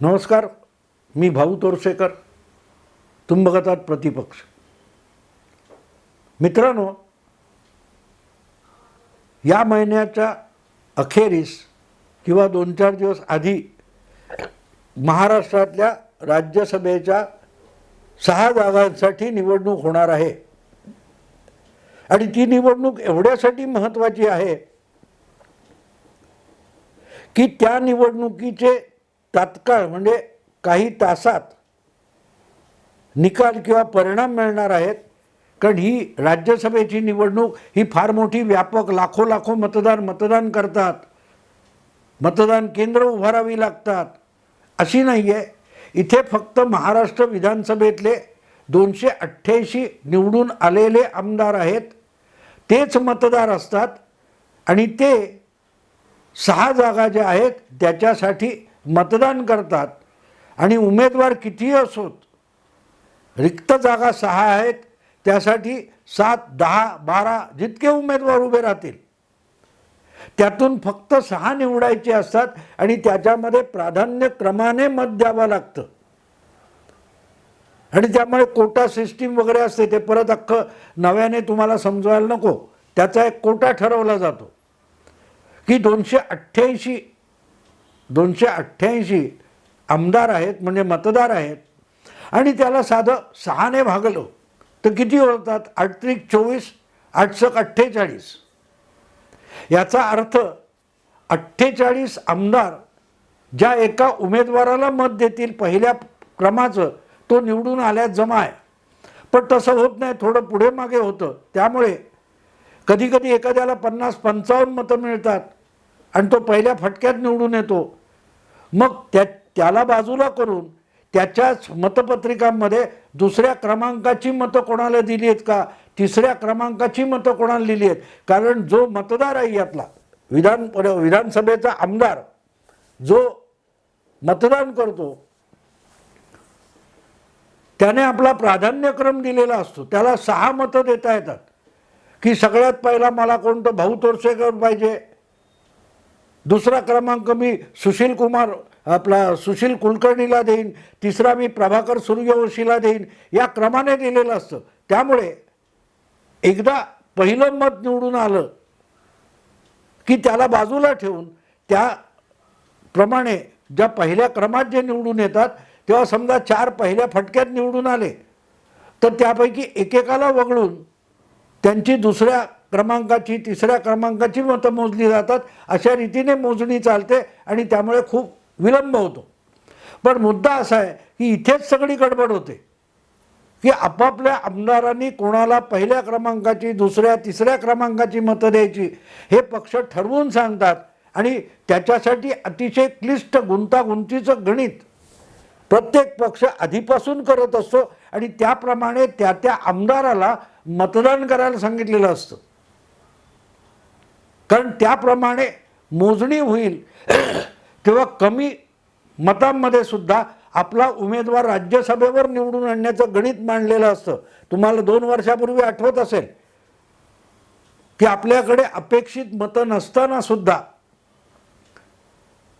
नमस्कार मी भाऊ तोरसेकर. तुम्ही बघत आहात प्रतिपक्ष. मित्रांनो या महिन्याच्या अखेरीस किंवा दोन चार दिवस आधी महाराष्ट्रातल्या राज्यसभेच्या सहा जागांसाठी निवडणूक होणार आहे. आणि ती निवडणूक एवढ्यासाठी महत्त्वाची आहे की त्या निवडणुकीचे तात्काळ म्हणजे काही तासात निकाल किंवा परिणाम मिळणार आहेत. कारण ही राज्यसभेची निवडणूक ही फार मोठी व्यापक लाखो लाखो मतदार मतदान करतात. मतदान केंद्र उभारावी लागतात. अशी नाही आहे इथे फक्त महाराष्ट्र विधानसभेतले दोनशे अठ्ठ्याऐंशी निवडून आलेले आमदार आहेत. तेच मतदार असतात. आणि ते सहा जागा ज्या आहेत त्याच्यासाठी मतदान करतात आणि उमेदवार कितीही असोत रिक्त जागा सहा आहेत त्यासाठी सात दहा बारा जितके उमेदवार उभे राहतील त्यातून फक्त सहा निवडायचे असतात आणि त्याच्यामध्ये प्राधान्य क्रमाने मत द्यावं लागतं. आणि त्यामुळे कोटा सिस्टीम वगैरे असते ते परत अख्खं नव्याने तुम्हाला समजवायला नको. त्याचा एक कोटा ठरवला जातो की दोनशे अठ्ठ्याऐंशी दोनशे अठ्ठ्याऐंशी आमदार आहेत म्हणजे मतदार आहेत. आणि त्याला साधं सहाने भागलं. तर किती होतात अठत्रिक चोवीस आठसक अठ्ठेचाळीस. याचा अर्थ अठ्ठेचाळीस आमदार ज्या एका उमेदवाराला मत देतील पहिल्या क्रमाचं तो निवडून आल्यात जमा आहे. पण तसं होत नाही थोडं पुढे मागे होतं. त्यामुळे कधीकधी एखाद्याला पन्नास पंचावन्न मतं मिळतात आणि तो पहिल्या फटक्यात निवडून येतो. मग त्या त्याला बाजूला करून त्याच्याच मतपत्रिकांमध्ये दुसऱ्या क्रमांकाची मतं कोणाला दिली आहेत का? तिसऱ्या क्रमांकाची मतं कोणाला दिली आहेत कारण जो मतदार आहे यातला विधान विधानसभेचा आमदार जो मतदान करतो त्याने आपला प्राधान्यक्रम दिलेला असतो. त्याला सहा मतं देता येतात. की सगळ्यात पहिला मला कोणतं भाऊ तोरसेकर पाहिजे? दुसरा क्रमांक मी सुशील कुमार आपला सुशील कुलकर्णीला देईन तिसरा मी प्रभाकर सूर्यवंशीला देईन या क्रमाने दिलेलं असतं. त्यामुळे एकदा पहिलं मत निवडून आलं की त्याला बाजूला ठेवून त्याप्रमाणे ज्या पहिल्या क्रमात जे निवडून येतात तेव्हा समजा चार पहिल्या फटक्यात निवडून आले तर त्यापैकी एकेकाला वगळून त्यांची दुसऱ्या क्रमांकाची तिसऱ्या क्रमांकाची मतं मोजली जातात. अशा रीतीने मोजणी चालते आणि त्यामुळे खूप विलंब होतो. पण मुद्दा असा आहे की इथेच सगळी गडबड होते. की आपापल्या आमदारांनी कोणाला पहिल्या क्रमांकाची दुसऱ्या तिसऱ्या क्रमांकाची मतं द्यायची हे पक्ष ठरवून सांगतात. आणि त्याच्यासाठी अतिशय क्लिष्ट गुंतागुंतीचं गणित प्रत्येक पक्ष आधीपासून करत असतो आणि त्याप्रमाणे त्या त्या आमदाराला मतदान करायला सांगितलेलं असतं. कारण त्याप्रमाणे मोजणी होईल. तेव्हा कमी मतांमध्ये सुद्धा आपला उमेदवार राज्यसभेवर निवडून आणण्याचं गणित मांडलेलं असतं. तुम्हाला दोन वर्षापूर्वी आठवत असेल की आपल्याकडे अपेक्षित मतं नसताना सुद्धा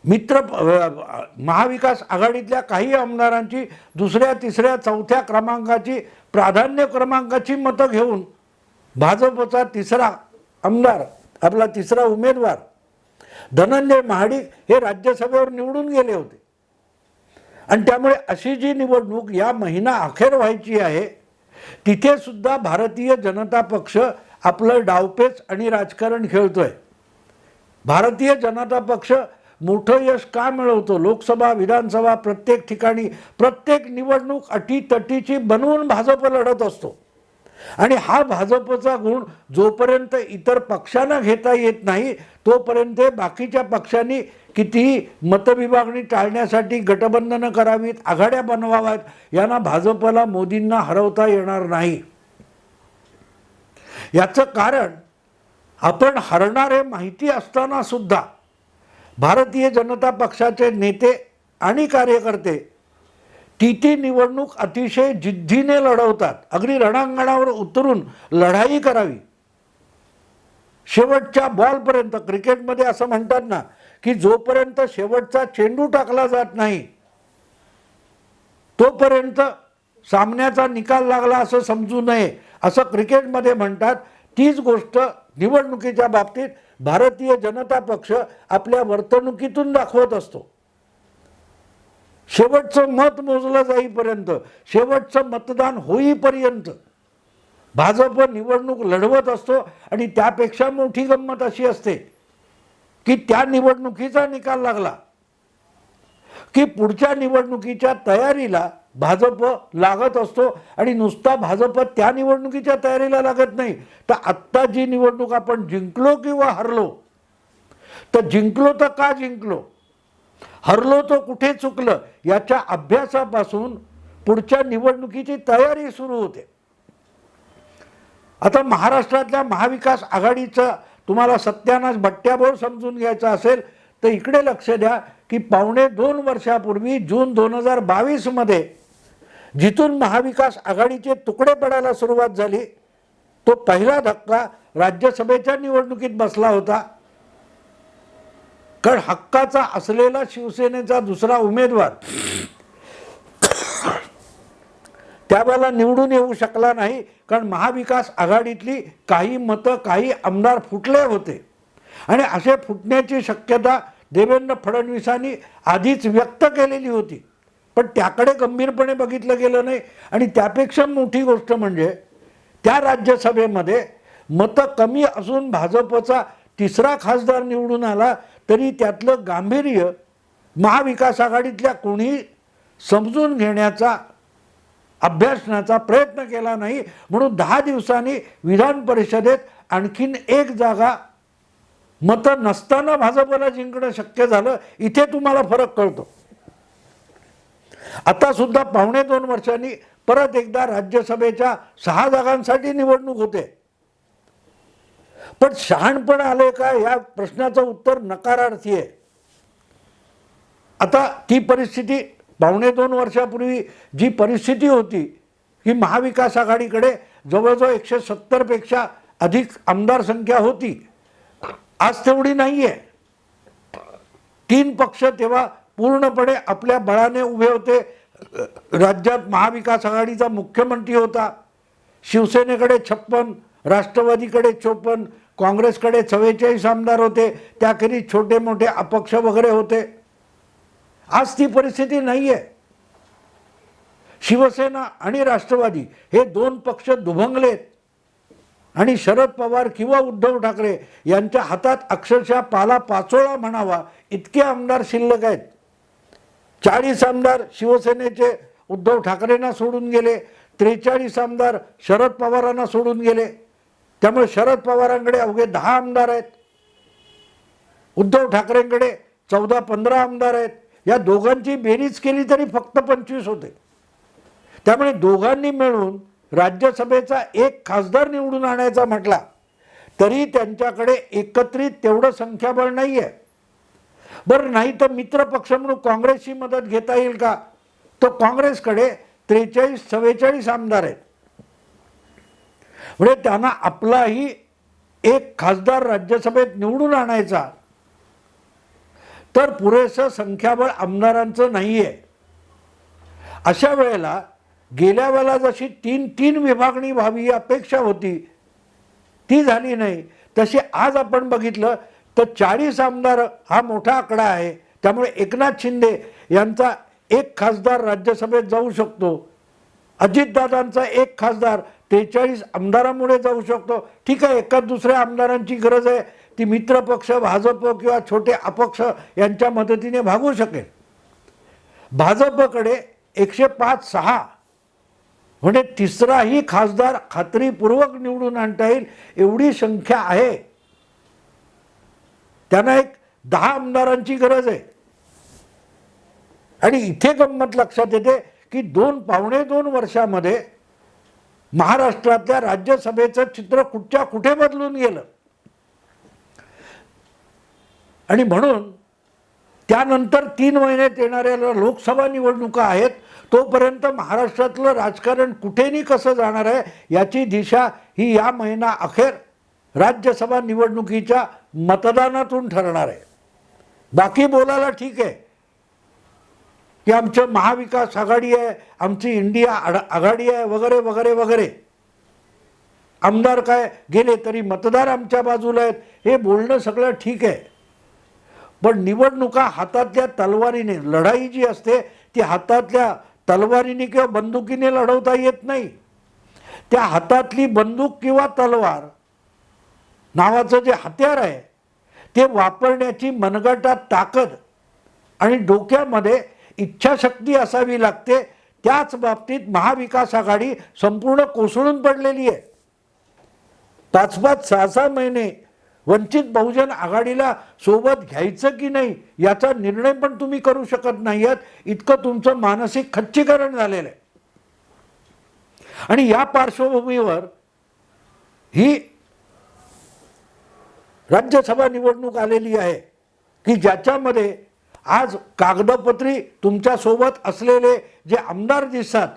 मित्र महाविकास आघाडीतल्या काही आमदारांची दुसऱ्या तिसऱ्या चौथ्या क्रमांकाची प्राधान्य क्रमांकाची मतं घेऊन भाजपचा तिसरा आमदार आपला तिसरा उमेदवार धनंजय महाडिक हे राज्यसभेवर निवडून गेले होते. आणि त्यामुळे अशी जी निवडणूक या महिना अखेर व्हायची आहे तिथे सुद्धा भारतीय जनता पक्ष आपलं डावपेच आणि राजकारण खेळतोय. भारतीय जनता पक्ष मोठं यश का मिळवतो? लोकसभा विधानसभा प्रत्येक ठिकाणी प्रत्येक निवडणूक अटीतटीची बनवून भाजप लढत असतो. आणि हा भाजपचा गुण जोपर्यंत इतर पक्षांना घेता येत नाही तोपर्यंत बाकीच्या पक्षांनी कितीही मतविभागणी टाळण्यासाठी गटबंधनं करावीत आघाड्या बनवाव्यात यांना भाजपला मोदींना हरवता येणार नाही. याचं कारण आपण हरणारे माहिती असताना सुद्धा भारतीय जनता पक्षाचे नेते आणि कार्यकर्ते ती ती निवडणूक अतिशय जिद्दीने लढवतात. अगदी रणांगणावर उतरून लढाई करावी. शेवटच्या बॉलपर्यंत क्रिकेटमध्ये असं म्हणतात ना की जोपर्यंत शेवटचा चेंडू टाकला जात नाही तोपर्यंत सामन्याचा निकाल लागला असं समजू नये असं क्रिकेटमध्ये म्हणतात. तीच गोष्ट निवडणुकीच्या बाबतीत भारतीय जनता पक्ष आपल्या वर्तणुकीतून दाखवत असतो. शेवटचं मत मोजलं जाईपर्यंत शेवटचं मतदान होईपर्यंत भाजप निवडणूक लढवत असतो आणि त्यापेक्षा मोठी गंमत अशी असते की त्या निवडणुकीचा निकाल लागला की पुढच्या निवडणुकीच्या तयारीला भाजप लागत असतो आणि नुसता भाजप त्या निवडणुकीच्या तयारीला लागत नाही. तर आत्ता जी निवडणूक आपण जिंकलो किंवा हरलो तर जिंकलो तर का जिंकलो? हरलो तो कुठे चुकलं? याच्या अभ्यासापासून पुढच्या निवडणुकीची तयारी सुरू होते. आता महाराष्ट्रातल्या महाविकास आघाडीचा तुम्हाला सत्यानाश भट्ट्याबोळ समजून घ्यायचा असेल तर इकडे लक्ष द्या की पावणे दोन वर्षापूर्वी जून दोन हजार बावीसमध्ये जिथून महाविकास आघाडीचे तुकडे पडायला सुरुवात झाली तो पहिला धक्का राज्यसभेच्या निवडणुकीत बसला होता. कारण हक्काचा असलेला शिवसेनेचा दुसरा उमेदवार त्यावेळेला निवडून येऊ शकला नाही कारण महाविकास आघाडीतली काही मतं काही आमदार फुटले होते. आणि असे फुटण्याची शक्यता देवेंद्र फडणवीसांनी आधीच व्यक्त केलेली होती. पण त्याकडे गंभीरपणे बघितलं गेलं नाही. आणि त्यापेक्षा मोठी गोष्ट म्हणजे त्या राज्यसभेमध्ये मतं कमी असून भाजपचा तिसरा खासदार निवडून आला तरी त्यातलं गांभीर्य महाविकास आघाडीतल्या कोणी समजून घेण्याचा अभ्यासण्याचा प्रयत्न केला नाही म्हणून दहा दिवसांनी विधान परिषदेत आणखीन एक जागा मतं नसताना भाजपला जिंकणं शक्य झालं इथे तुम्हाला फरक कळतो. आता सुद्धा पावणे दोन वर्षांनी परत एकदा राज्यसभेच्या सहा जागांसाठी निवडणूक होते. पण शहाणपण आले का या प्रश्नाचं उत्तर नकारार्थी आहे. आता ती परिस्थिती पावणे दोन वर्षापूर्वी जी परिस्थिती होती ही महाविकास आघाडीकडे जवळजवळ एकशे सत्तरपेक्षा अधिक आमदार संख्या होती. आज तेवढी नाही आहे तीन पक्ष तेव्हा पूर्णपणे आपल्या बळाने उभे होते. राज्यात महाविकास आघाडीचा मुख्यमंत्री होता. शिवसेनेकडे छप्पन राष्ट्रवादीकडे चोपन्न काँग्रेसकडे चव्वेचाळीस आमदार होते त्याखेरीज छोटे मोठे अपक्ष वगैरे होते. आज ती परिस्थिती नाही आहे शिवसेना आणि राष्ट्रवादी हे दोन पक्ष दुभंगलेत. आणि शरद पवार किंवा उद्धव ठाकरे यांच्या हातात अक्षरशः पाला पाचोळा म्हणावा इतके आमदार शिल्लक आहेत. चाळीस आमदार शिवसेनेचे उद्धव ठाकरेंना सोडून गेले त्रेचाळीस आमदार शरद पवारांना सोडून गेले. त्यामुळे शरद पवारांकडे अवघे दहा आमदार आहेत. उद्धव ठाकरेंकडे चौदा पंधरा आमदार आहेत. या दोघांची बेरीज केली तरी फक्त पंचवीस होते. त्यामुळे दोघांनी मिळून राज्यसभेचा एक खासदार निवडून आणायचा म्हटला तरी त्यांच्याकडे एकत्रित तेवढं संख्याबळ नाही आहे बरं नाही तर मित्रपक्ष म्हणून काँग्रेसची मदत घेता येईल का? तर काँग्रेसकडे त्रेचाळीस चव्वेचाळीस आमदार आहेत. म्हणजे त्यांना आपलाही एक खासदार राज्यसभेत निवडून आणायचा. तर पुरेसं संख्याबळ आमदारांचं नाही आहे अशा वेळेला गेल्या वेळेला जशी तीन तीन विभागणी व्हावी ही अपेक्षा होती ती झाली नाही. तशी आज आपण बघितलं तर चाळीस आमदार हा मोठा आकडा आहे. त्यामुळे एकनाथ शिंदे यांचा एक खासदार राज्यसभेत जाऊ शकतो. अजितदादांचा एक खासदार त्रेचाळीस आमदारामुळे जाऊ शकतो. ठीक आहे एका दुसऱ्या आमदारांची गरज आहे. ती मित्रपक्ष भाजप किंवा छोटे अपक्ष यांच्या मदतीने भागू शकेल. भाजपकडे एकशे पाच सहा म्हणजे तिसराही खासदार खात्रीपूर्वक निवडून आणता येईल एवढी संख्या आहे. त्यांना एक दहा आमदारांची गरज आहे. आणि इथे गंमत लक्षात येते की दोन पावणे दोन वर्षामध्ये महाराष्ट्रातल्या राज्यसभेचं चित्र कुठच्या कुठे बदलून गेलं? आणि म्हणून त्यानंतर तीन महिन्यात येणाऱ्या लोकसभा निवडणुका आहेत तोपर्यंत महाराष्ट्रातलं राजकारण कुठेनी कसं जाणार आहे याची दिशा ही या महिना अखेर राज्यसभा निवडणुकीच्या मतदानातून ठरणार आहे. बाकी बोलायला ठीक आहे. की आमचं महाविकास आघाडी आहे आमची इंडिया आघाडी आहे वगैरे वगैरे वगैरे. आमदार काय गेले तरी मतदार आमच्या बाजूला आहेत हे बोलणं सगळं ठीक आहे. पण निवडणुका हातातल्या तलवारीने लढाई जी असते ती हातातल्या तलवारीने किंवा बंदुकीने लढवता येत नाही. त्या हातातली बंदूक किंवा तलवार नावाचं जे हत्यार आहे ते वापरण्याची मनगटात ताकद आणि डोक्यामध्ये इच्छाशक्ती असावी लागते. त्याच बाबतीत महाविकास आघाडी संपूर्ण कोसळून पडलेली आहे. पाच पाच सहा सहा महिने वंचित बहुजन आघाडीला सोबत घ्यायचं की नाही याचा निर्णय पण तुम्ही करू शकत नाही आहात इतकं तुमचं मानसिक खच्चीकरण झालेलं आहे. आणि या पार्श्वभूमीवर ही राज्यसभा निवडणूक आलेली आहे की ज्याच्यामध्ये आज कागदपत्री तुमच्यासोबत असलेले जे आमदार दिसतात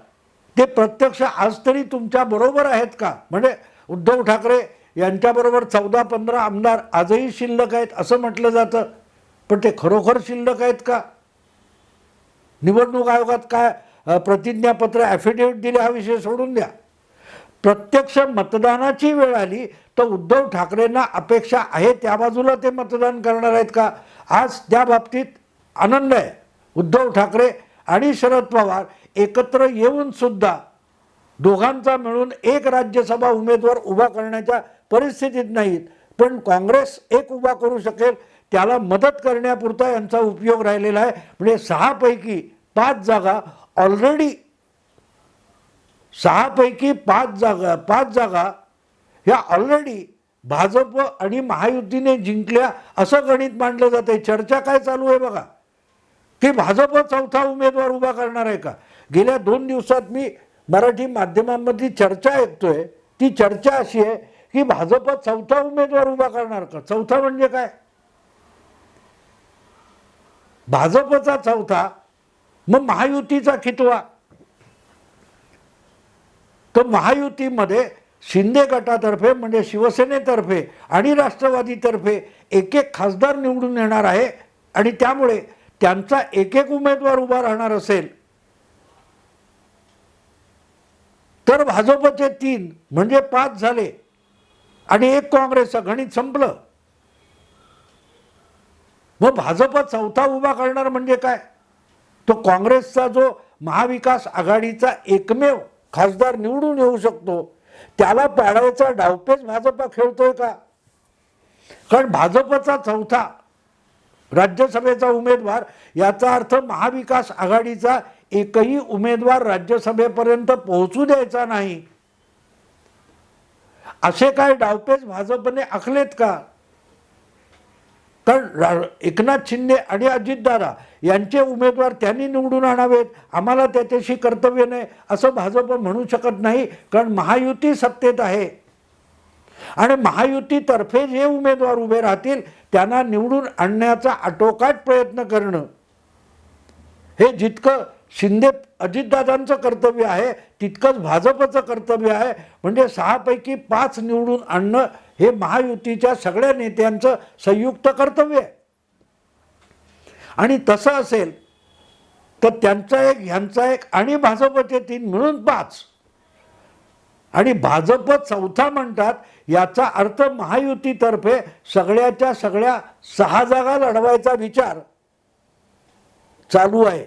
ते प्रत्यक्ष आज तरी तुमच्याबरोबर आहेत का? म्हणजे उद्धव ठाकरे यांच्याबरोबर चौदा पंधरा आमदार आजही शिल्लक आहेत असं म्हटलं जातं. पण ते खरोखर शिल्लक आहेत का? निवडणूक आयोगात काय प्रतिज्ञापत्र ॲफिडेविट दिले हा विषय सोडून द्या. प्रत्यक्ष मतदानाची वेळ आली तर उद्धव ठाकरेंना अपेक्षा आहे त्या बाजूला ते मतदान करणार आहेत का? आज त्या बाबतीत आनंद आहे. उद्धव ठाकरे आणि शरद पवार एकत्र येऊन सुद्धा दोघांचा मिळून एक राज्यसभा उमेदवार उभा करण्याच्या परिस्थितीत नाहीत. पण काँग्रेस एक उभा करू शकेल त्याला मदत करण्यापुरता यांचा उपयोग राहिलेला आहे. म्हणजे सहापैकी पाच जागा ऑलरेडी सहापैकी पाच जागा पाच जागा ह्या ऑलरेडी भाजप आणि महायुतीने जिंकल्या असं गणित मांडलं जाते चर्चा काय चालू आहे बघा. की भाजप चौथा उमेदवार उभा करणार आहे का? गेल्या दोन दिवसात मी मराठी माध्यमांमधली चर्चा ऐकतोय. ती चर्चा अशी आहे की भाजप चौथा उमेदवार उभा करणार का? चौथा म्हणजे काय? भाजपचा चौथा मग महायुतीचा कितवा? तर महायुतीमध्ये शिंदे गटातर्फे म्हणजे शिवसेनेतर्फे आणि राष्ट्रवादीतर्फे एक एक खासदार निवडून येणार आहे. आणि त्यामुळे त्यांचा एक एक उमेदवार उभा राहणार असेल. तर भाजपचे तीन म्हणजे पाच झाले. आणि एक काँग्रेसचं गणित संपलं. मग भाजप चौथा उभा करणार म्हणजे काय? तो काँग्रेसचा जो महाविकास आघाडीचा एकमेव खासदार निवडून येऊ शकतो त्याला पाडायचा डावपेच भाजप खेळतोय का? कारण भाजपचा चौथा राज्यसभेचा उमेदवार याचा अर्थ महाविकास आघाडीचा एकही उमेदवार राज्यसभेपर्यंत पोहोचू द्यायचा नाही. असे काय डावपेच भाजपने आखलेत का? कारण एकनाथ शिंदे आणि अजितदादा यांचे उमेदवार त्यांनी निवडून आणावेत. आम्हाला त्याच्याशी कर्तव्य नाही असं भाजप म्हणू शकत नाही कारण महायुती सत्तेत आहे. आणि महायुतीतर्फे जे उमेदवार उभे राहतील त्यांना निवडून आणण्याचा आटोकाट प्रयत्न करणं. हे जितकं शिंदे अजितदादांचं कर्तव्य आहे तितकंच भाजपचं कर्तव्य आहे. म्हणजे सहापैकी पाच निवडून आणणं हे महायुतीच्या सगळ्या नेत्यांचं संयुक्त कर्तव्य आहे. आणि तसं असेल तर त्यांचा एक ह्यांचा एक आणि भाजपचे तीन मिळून पाच. आणि भाजप चौथा म्हणतात याचा अर्थ महायुतीतर्फे सगळ्याच्या सगळ्या सहा जागा लढवायचा विचार चालू आहे.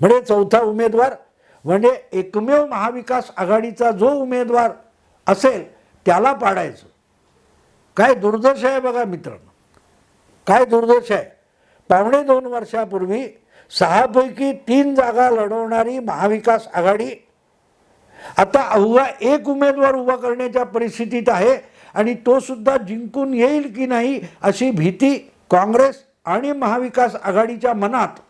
म्हणजे चौथा उमेदवार म्हणजे एकमेव महाविकास आघाडीचा जो उमेदवार असेल त्याला पाडायचं. काय दुर्दशा आहे बघा मित्रांनो. काय दुर्दशा आहे. पावणे दोन वर्षापूर्वी सहापैकी तीन जागा लढवणारी महाविकास आघाडी आता अवघा एक उमेदवार उभा करण्याच्या परिस्थितीत आहे आणि तो सुद्धा जिंकून येईल की नाही अशी भीती काँग्रेस आणि महाविकास आघाडीच्या मनात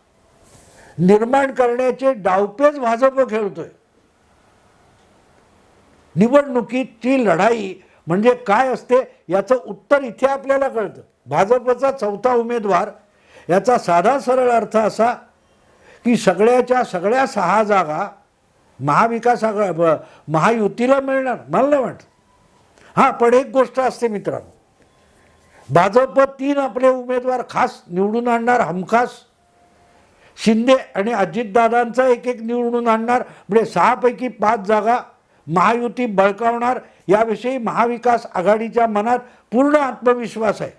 निर्माण करण्याचे डावपेच भाजप खेळतोय. निवडणुकीची लढाई म्हणजे काय असते याचं उत्तर इथे आपल्याला कळतं. भाजपचा चौथा उमेदवार याचा साधा सरळ अर्थ असा की सगळ्याच्या सगळ्या सहा जागा महाविकास महायुतीला मिळणार मला नाही वाटत. हां पण एक गोष्ट असते मित्रांनो. भाजप तीन आपले उमेदवार खास निवडून आणणार हमखास. शिंदे आणि अजितदादांचा एक एक निवडून आणणार म्हणजे सहापैकी पाच जागा महायुती बळकावणार. याविषयी महाविकास आघाडीच्या मनात पूर्ण आत्मविश्वास आहे.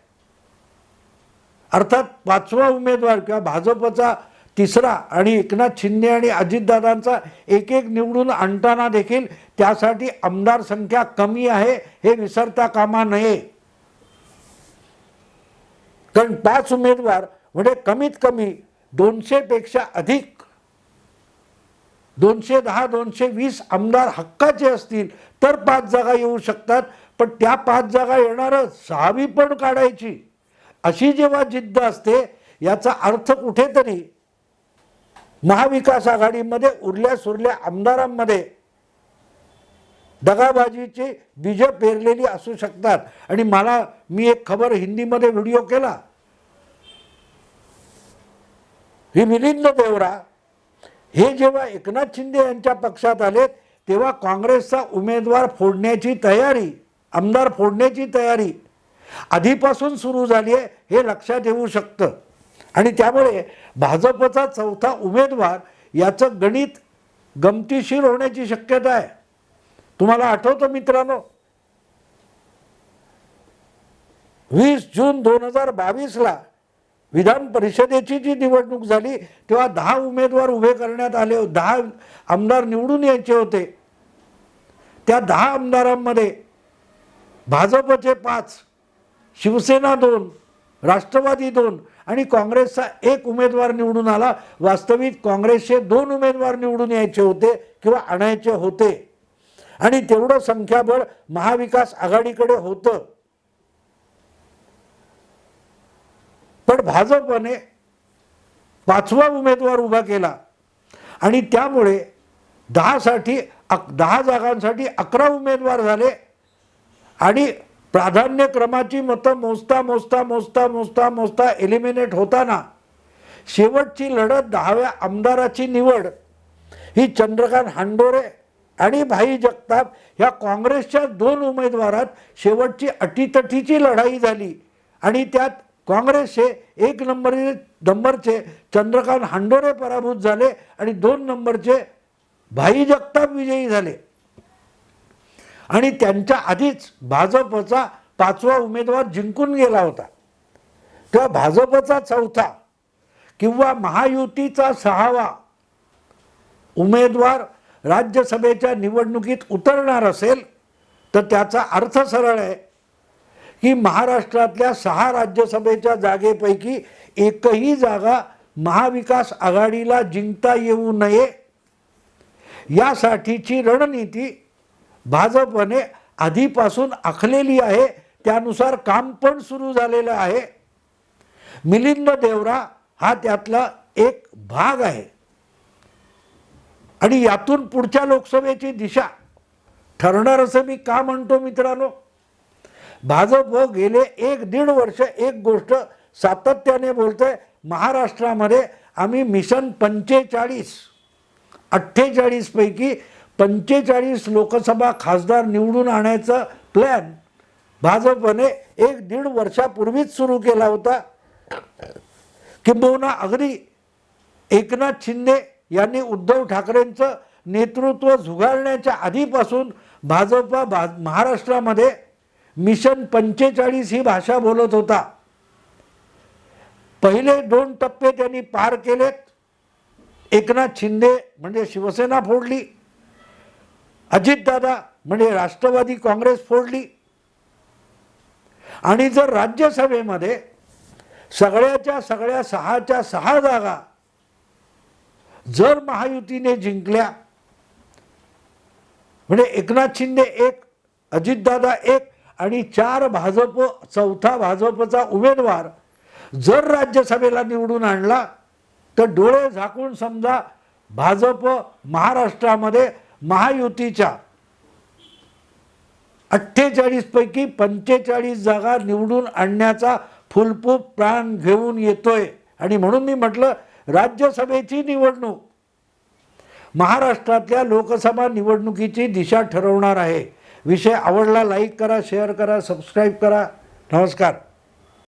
अर्थात पाचवा उमेदवार किंवा भाजपचा तिसरा आणि एकनाथ शिंदे आणि अजितदादांचा एक एक निवडून आणताना देखील त्यासाठी आमदार संख्या कमी आहे हे विसरता कामा नये. कारण पाच उमेदवार म्हणजे कमीत कमी दोनशे पेक्षा अधिक दोनशे दहा दोनशे वीस आमदार हक्काचे असतील तर पाच जागा येऊ शकतात पण त्या पाच जागा येणारच सहावी पण काढायची. अशी जेव्हा जिद्द असते याचा अर्थ कुठेतरी महाविकास आघाडीमध्ये उरल्या सुरल्या आमदारांमध्ये दगाबाजीची बीज पेरलेली असू शकतात. आणि मला मी एक खबर हिंदीमध्ये व्हिडिओ केला. ही मिलिंद देवरा हे जेव्हा एकनाथ शिंदे यांच्या पक्षात आले तेव्हा काँग्रेसचा उमेदवार फोडण्याची तयारी आमदार फोडण्याची तयारी आधीपासून सुरू झाली आहे हे लक्षात येऊ शकतं. आणि त्यामुळे भाजपचा चौथा उमेदवार याचं गणित गमतीशीर होण्याची शक्यता आहे. तुम्हाला आठवतं मित्रांनो? वीस जून दोन हजार बावीसला विधान परिषदेची जी निवडणूक झाली तेव्हा दहा उमेदवार उभे करण्यात आले दहा आमदार निवडून यायचे होते. त्या दहा आमदारांमध्ये भाजपचे पाच शिवसेना दोन राष्ट्रवादी दोन आणि काँग्रेसचा एक उमेदवार निवडून आला. वास्तविक काँग्रेसचे दोन उमेदवार निवडून यायचे होते किंवा आणायचे होते. आणि तेवढं संख्याबळ महाविकास आघाडीकडे होतं. पण भाजपने पाचवा उमेदवार उभा केला. आणि त्यामुळे दहासाठी अक दहा जागांसाठी अकरा उमेदवार झाले. आणि प्राधान्यक्रमाची मतं मोजता मोजता मोजता मोजता मोजता एलिमिनेट होताना शेवटची लढत दहाव्या आमदाराची निवड. ही चंद्रकांत हांडोरे आणि भाई जगताप ह्या काँग्रेसच्या दोन उमेदवारात शेवटची अटीतटीची लढाई झाली. आणि त्यात काँग्रेसचे एक नंबर नंबरचे चंद्रकांत हांडोरे पराभूत झाले आणि दोन नंबरचे भाई जगताप विजयी झाले. आणि त्यांच्या आधीच भाजपचा पाचवा उमेदवार जिंकून गेला होता. तेव्हा भाजपचा चौथा किंवा महायुतीचा सहावा उमेदवार राज्यसभेच्या निवडणुकीत उतरणार असेल तर त्याचा अर्थ सरळ आहे की महाराष्ट्रातल्या सहा राज्यसभेच्या जागेपैकी एकही जागा महाविकास आघाडीला जिंकता येऊ नये यासाठीची रणनीती भाजपने आधीपासून आखलेली आहे त्यानुसार काम पण सुरू झालेलं आहे. मिलिंद देवरा हा त्यातला एक भाग आहे. आणि यातून पुढच्या लोकसभेची दिशा. ठरणार असं मी का म्हणतो मित्रांनो? भाजप हो गेले एक दीड वर्ष एक गोष्ट सातत्याने बोलतोय महाराष्ट्रामध्ये आम्ही मिशन पंचेचाळीस अठ्ठेचाळीसपैकी पंचेचाळीस लोकसभा खासदार निवडून आणायचा प्लॅन भाजपने एक दीड वर्षापूर्वीच सुरू केला होता. किंबहुना अगदी एकनाथ शिंदे यांनी उद्धव ठाकरेंचं नेतृत्व झुगारण्याच्या आधीपासून भाजप भा महाराष्ट्रामध्ये मिशन पंचेचाळीस ही भाषा बोलत होता. पहिले दोन टप्पे त्यांनी पार केलेत. एकनाथ शिंदे म्हणजे शिवसेना फोडली. अजितदादा म्हणजे राष्ट्रवादी काँग्रेस फोडली. आणि जर राज्यसभेमध्ये सगळ्याच्या सगळ्या सहाच्या सहा जागा जर महायुतीने जिंकल्या म्हणजे एकनाथ शिंदे एक अजितदादा एक आणि चार भाजप चौथा भाजपचा उमेदवार जर राज्यसभेला निवडून आणला तर डोळे झाकून समजा भाजप महाराष्ट्रामध्ये महायुतीच्या अठ्ठेचाळीसपैकी पंचेचाळीस जागा निवडून आणण्याचा फुलपूप प्राण घेऊन येतोय. आणि म्हणून मी म्हटलं राज्यसभेची निवडणूक. महाराष्ट्रातल्या लोकसभा निवडणुकीची दिशा ठरवणार आहे. विषय आवडला लाईक करा शेअर करा सबस्क्राईब करा. नमस्कार.